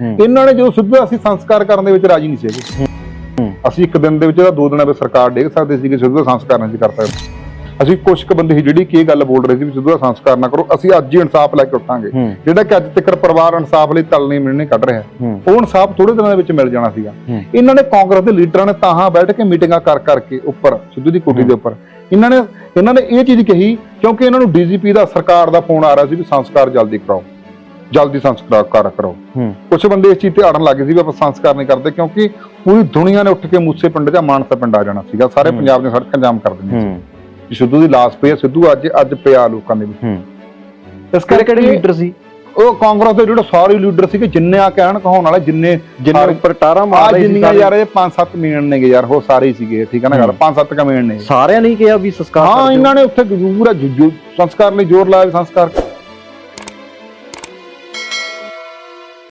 ਇਹਨਾਂ ਨੇ ਜਦੋਂ ਸਿੱਧੂ ਅਸੀਂ ਸੰਸਕਾਰ ਕਰਨ ਦੇ ਵਿੱਚ ਰਾਜੀ ਨਹੀਂ ਸੀਗੇ। ਅਸੀਂ ਇੱਕ ਦਿਨ ਦੇ ਵਿੱਚ ਜਾਂ ਦੋ ਦਿਨਾਂ ਵਿੱਚ ਸਰਕਾਰ ਡੇਗ ਸਕਦੇ ਸੀਗੇ ਸਿੱਧੂ ਦਾ ਸੰਸਕਾਰ ਨਹੀਂ ਸੀ ਕਰ ਸਕਦੇ ਅਸੀਂ ਕੁਝ ਕੁ ਬੰਦੇ ਸੀ ਜਿਹੜੀ ਕਿ ਇਹ ਗੱਲ ਬੋਲ ਰਹੇ ਸੀ ਵੀ ਸਿੱਧੂ ਦਾ ਸੰਸਕਾਰ ਨਾ ਕਰੋ ਅਸੀਂ ਅੱਜ ਹੀ ਇਨਸਾਫ ਲੈ ਕੇ ਉੱਠਾਂਗੇ। ਜਿਹੜਾ ਕਿ ਅੱਜ ਤੱਕ ਪਰਿਵਾਰ ਇਨਸਾਫ ਲਈ ਤਲਨੇ ਮਿਲਣੇ ਕੱਢ ਰਿਹਾ। ਉਹ ਇਨਸਾਫ ਥੋੜੇ ਦਿਨਾਂ ਦੇ ਵਿੱਚ ਮਿਲ ਜਾਣਾ ਸੀਗਾ। ਇਹਨਾਂ ਨੇ ਕਾਂਗਰਸ ਦੇ ਲੀਡਰਾਂ ਨੇ ਤਾਹਾਂ ਬੈਠ ਕੇ ਮੀਟਿੰਗਾਂ ਕਰ ਕਰਕੇ ਉੱਪਰ ਸਿੱਧੂ ਦੀ ਕੋਠੀ ਦੇ ਉੱਪਰ ਇਹਨਾਂ ਨੇ ਇਹਨਾਂ ਨੇ ਇਹ ਚੀਜ਼ ਕਹੀ ਕਿਉਂਕਿ ਇਹਨਾਂ ਨੂੰ ਡੀਜੀਪੀ ਦਾ ਸਰਕਾਰ ਦਾ ਫੋਨ ਆ ਰਿਹਾ ਸੀ ਵੀ ਸੰਸਕਾਰ ਜਲਦੀ ਕਰਾਓ ਜਲਦੀ ਸੰਸਕਾਰ ਕਰ ਕੁਝ ਬੰਦੇ ਇਸ ਚੀਜ਼ ਤੇ ਅੜਨ ਲੱਗੇ ਸੀ ਵੀ ਆਪਾਂ ਸੰਸਕਾਰ ਨਹੀਂ ਕਰਦੇ ਕਿਉਂਕਿ ਪੂਰੀ ਦੁਨੀਆ ਨੇ ਉੱਠ ਕੇ ਮੂਸੇ ਪਿੰਡ ਜਾਂ ਮਾਨਸਾ ਪਿੰਡ ਆ ਜਾਣਾ ਸੀਗਾ। ਸਾਰੇ। ਪੰਜਾਬ ਦੀਆਂ ਸੜਕਾਂ ਜਾਮ ਕਰ ਦੇਣੀਆਂ ਸੀ। ਸਿੱਧੂ ਦੀ ਲਾਸ਼ ਪਈ ਸਿੱਧੂ ਅੱਜ ਅੱਜ ਪਿਆ ਲੋਕਾਂ ਦੇ ਵਿੱਚ। ਇਸ ਕਿਹੜੇ ਕਿਹੜੇ ਕਰਕੇ ਲੀਡਰ ਸੀ? ਉਹ ਕਾਂਗਰਸ ਦੇ ਜਿਹੜੇ ਸਾਰੇ ਲੀਡਰ ਸੀਗੇ ਜਿੰਨੇ ਆ ਕਹਿਣ ਕਹਾਉਣ ਵਾਲੇ ਜਿੰਨੇ ਜਿੰਨੇ ਉੱਪਰ ਟਾਰਾ ਆ ਮਾਰ ਰਹੇ ਸੀ ਜਿੰਨੀਆਂ। ਯਾਰ ਇਹ ਪੰਜ ਸੱਤ ਮੇਨ ਨੇਗੇ ਯਾਰ ਉਹ ਸਾਰੇ ਹੀ ਸੀਗੇ ਠੀਕ ਹੈ ਨਾ ਗੱਲ? ਹੂੰ। ਪੰਜ ਸੱਤ ਕਮੇਨ ਨੇ ਸਾਰਿਆਂ ਨੇ ਕਿਹਾ ਵੀ ਸੰਸਕਾਰ ਹਾਂ। ਇਹਨਾਂ ਨੇ ਉੱਥੇ ਜ਼ਰੂਰ ਸੰਸਕਾਰ ਲਈ ਜ਼ੋਰ ਲਾਇਆ ਸੰਸਕਾਰ